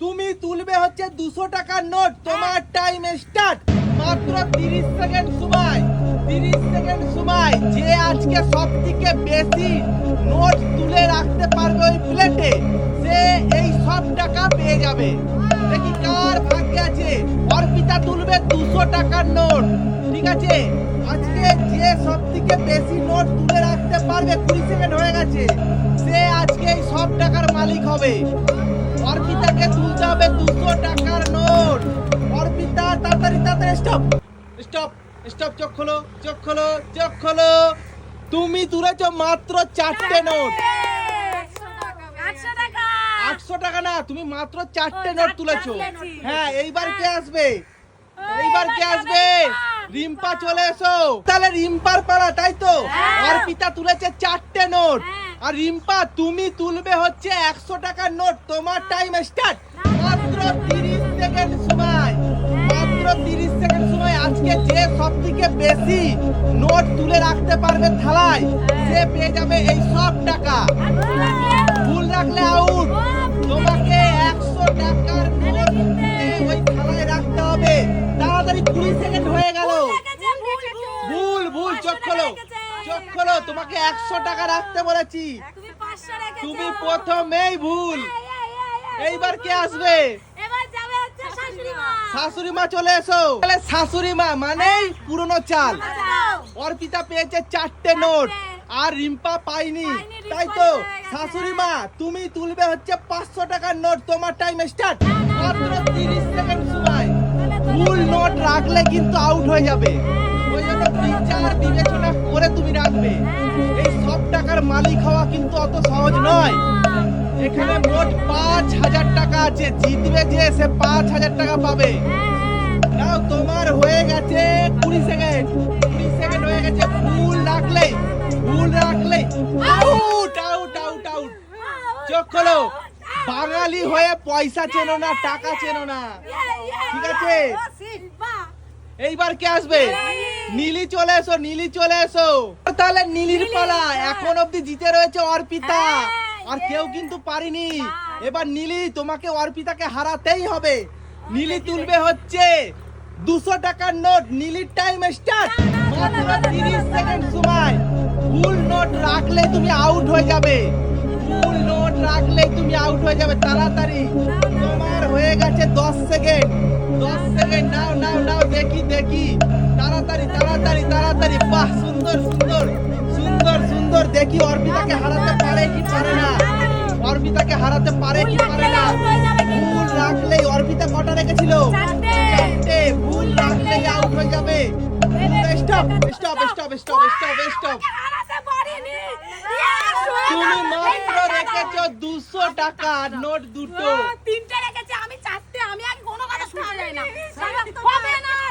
তুমি তুলবে হচ্ছে দুশো টাকার নোট, তোমার টাইম স্টার্ট মাত্র তিরিশ সেকেন্ড সময়, তিরিশ সেকেন্ড সময়। যে আজকে সব থেকে বেশি নোট তুলে রাখতে পারবে ওই প্লেটে সে এই সব টাকা পেয়ে যাবে। দেখি কার ভাগ্যে আছে? অর্পিতা তুলবে দুশো টাকার নোট, ঠিক আছে? আজকে যে সব থেকে বেশি নোট তুলে রাখতে পারবে, কুড়ি সেকেন্ড হয়ে গেছে। সে আজকে এই সব টাকার মালিক হবে। অর্পিতাকে তুলতে হবে দুশো টাকার নোট। অর্পিতা তাড়াতাড়ি তাড়াতাড়ি স্টপ স্টপ স্টপ চোখ খোলো চোখ খোলো চোখ খোলো। তুমি তুলেছো মাত্র চারটে নোট। আটশো টাকা। না তুমি মাত্র চারটে নোট তুলেছো। হ্যাঁ এইবার কে আসবে? এইবার কে আসবে? রিম্পা। চলে এসো। তাহলে রিম্পার পালা তাই তো? হ্যাঁ। অর্পিতা তুলেছে চারটে নোট। হ্যাঁ। আর রিম্পা তুমি তুলবে হচ্ছে একশো টাকার নোট। তোমার টাইম স্টার্ট মাত্র তিরিশ সেকেন্ড সময়। মাত্র তিরিশ সেকেন্ড সময়। আজকে যে সব থেকে বেশি নোট তুলে রাখতে পারবে থালায় সে পেয়ে যাবে এই সব টাকা। ভুল রাখলে আউট তোমাকে একশো টাকার নোট ওই থালায় রাখতে হবে। তাড়াতাড়ি কুড়ি সেকেন্ড হয়ে গেল। ভুল, ভুল চোখ খোলো। চোখ খোলো তোমাকে একশো টাকা রাখতে বলেছি। তুমি প্রথমেই ভুল। এই, এই, এই, এই, এইবার কে আসবে? শাশুড়ি মা। চলে এসো। তাহলে শাশুড়ি মা মানেই পুরনো চাল। অর্পিতা পেয়েছে চারটে নোট আর রিম্পা পাইনি তাই তো হয়ে শাশুড়ি মা তুমি তুলবে হচ্ছে পাঁচশো টাকার নোট তোমার টাইম স্টার্ট মাত্র তিরিশ সেকেন্ড সময়। তোলে, নোট রাখলে কিন্তু আউট হয়ে যাবে। জন্য বিচার বিবেচনা করে তুমি রাখবে। এই সব টাকার মালিক হওয়া কিন্তু অত সহজ নয়। এখানে মোট পাঁচ হাজার টাকা আছে। জিতবে যে, সে পাঁচ হাজার টাকা পাবে। নাও, তোমার হয়ে গেছে কুড়ি সেকেন্ড। কুড়ি সেকেন্ড হয়ে গেছে, ভুল রাখলে ভুল রাখলে। আউট আউট আউট আউট চোখ খোলো। বাঙালি হয়ে পয়সা চেনো না, টাকা চেনো না। ঠিক আছে? এইবার কে আসবে? নীলি চলে এসো নীলি চলে এসো। তাহলে নীলির পালা এখন অবধি জিতে রয়েছে অর্পিতা। আর কেউ কিন্তু পারিনি। এবার নীলি তোমাকে অর্পিতাকে হারাতেই হবে। নীলি তুলবে হচ্ছে দুশো টাকার নোট। নীলির টাইম স্টার্ট মাত্র তিরিশ সেকেন্ড সময়। ফুল নোট রাখলে তুমি আউট হয়ে যাবে। ফুল নোট রাখলে তুমি আউট হয়ে যাবে। তাড়াতাড়ি। তোমার হয়ে গেছে দশ সেকেন্ড দশ সেকেন্ড নাও নাও নাও। দেখি দেখি। তাড়াতাড়ি তাড়াতাড়ি তাড়াতাড়ি। বাহ সুন্দর সুন্দর। সুন্দর সুন্দর। দেখি অর্পিতাকে হারাতে পারে কি পারে না। অর্পিতাকে হারাতে পারে কি পারে না। ভুল রাখলেই অর্পিতা কটা রেখেছিল? ভুল রাখলেই আউট হয়ে যাবে। Stop stop stop stop stop stop তুমি মাত্র দুশো টাকা নোট দুটো। তিনটে রেখেছি আমি চারটে। আমি কোনো কথা শোনা যায় না। হ্যাঁ।